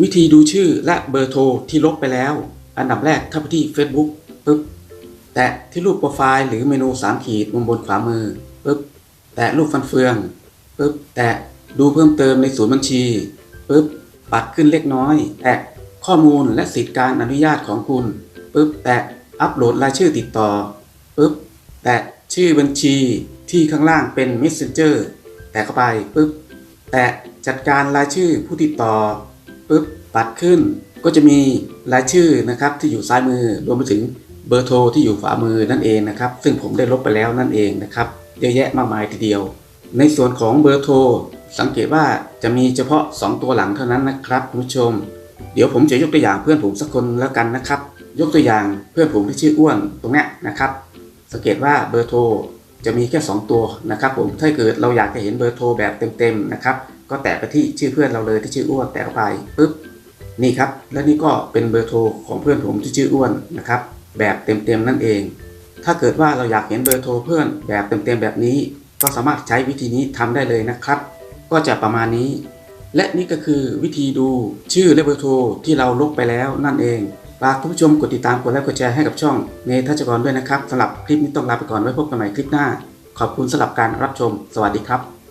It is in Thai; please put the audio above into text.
วิธีดูชื่อและเบอร์โทรที่ลบไปแล้ว อันดับแรกเข้าไปที่ Facebook ปึ๊บ แตะที่รูปโปรไฟล์หรือเมนู 3 ขีดมุมบนขวามือปึ๊บ แตะรูปฟันเฟืองปึ๊บ แตะดูเพิ่มเติมในศูนย์บัญชีปึ๊บ ปัดขึ้นเล็กน้อย แตะข้อมูลและสิทธิการอนุญาตของคุณปึ๊บ แตะอัปโหลดรายชื่อติดต่อปึ๊บ แตะชื่อบัญชีที่ข้างล่างเป็น Messenger แตะเข้าไปปึ๊บ แตะจัดการรายชื่อผู้ติดต่อ ปึ๊บปัดขึ้น ก็จะมีรายชื่อนะครับที่อยู่ซ้ายมือรวมไปถึงเบอร์โทรที่อยู่ขวามือนั่นเองนะครับ ซึ่งผมได้ลบไปแล้วนั่นเองนะครับเยอะแยะมากมายทีเดียว ในส่วนของเบอร์โทรสังเกตว่าจะมีเฉพาะ 2 ตัวหลังเท่านั้นนะครับคุณผู้ชม เดี๋ยวผมจะยกตัวอย่างเพื่อนผมสักคนแล้วกันนะครับ ยกตัวอย่างเพื่อนผมที่ชื่ออ้วนตรงนี้นะครับ สังเกตว่าเบอร์โทร จะมีแค่ 2 ตัวนะครับผมถ้าเกิดเราอยากจะเห็นเบอร์โทรแบบเต็มๆนะครับก็แตะไปที่ชื่อเพื่อนเราเลยที่ชื่ออ้วนแตะไปปุ๊บนี่ครับและนี่ก็เป็นเบอร์โทรของเพื่อนผมที่ชื่ออ้วนนะครับแบบเต็มๆนั่นเอง ถ้าเกิดว่าเราอยากเห็นเบอร์โทรเพื่อนแบบเต็มๆแบบนี้ ก็สามารถใช้วิธีนี้ทำได้เลยนะครับ ก็จะประมาณนี้ และนี่ก็คือวิธีดูชื่อและเบอร์โทรที่เราลบไปแล้วนั่นเอง ฝากคุณผู้ชมกดติดตามกดไลค์กดแชร์ให้กับช่องเนทัชกรด้วยนะครับสำหรับคลิปนี้ต้องลาไปก่อนไว้พบกันใหม่คลิปหน้า ขอบคุณสำหรับการรับชม สวัสดีครับ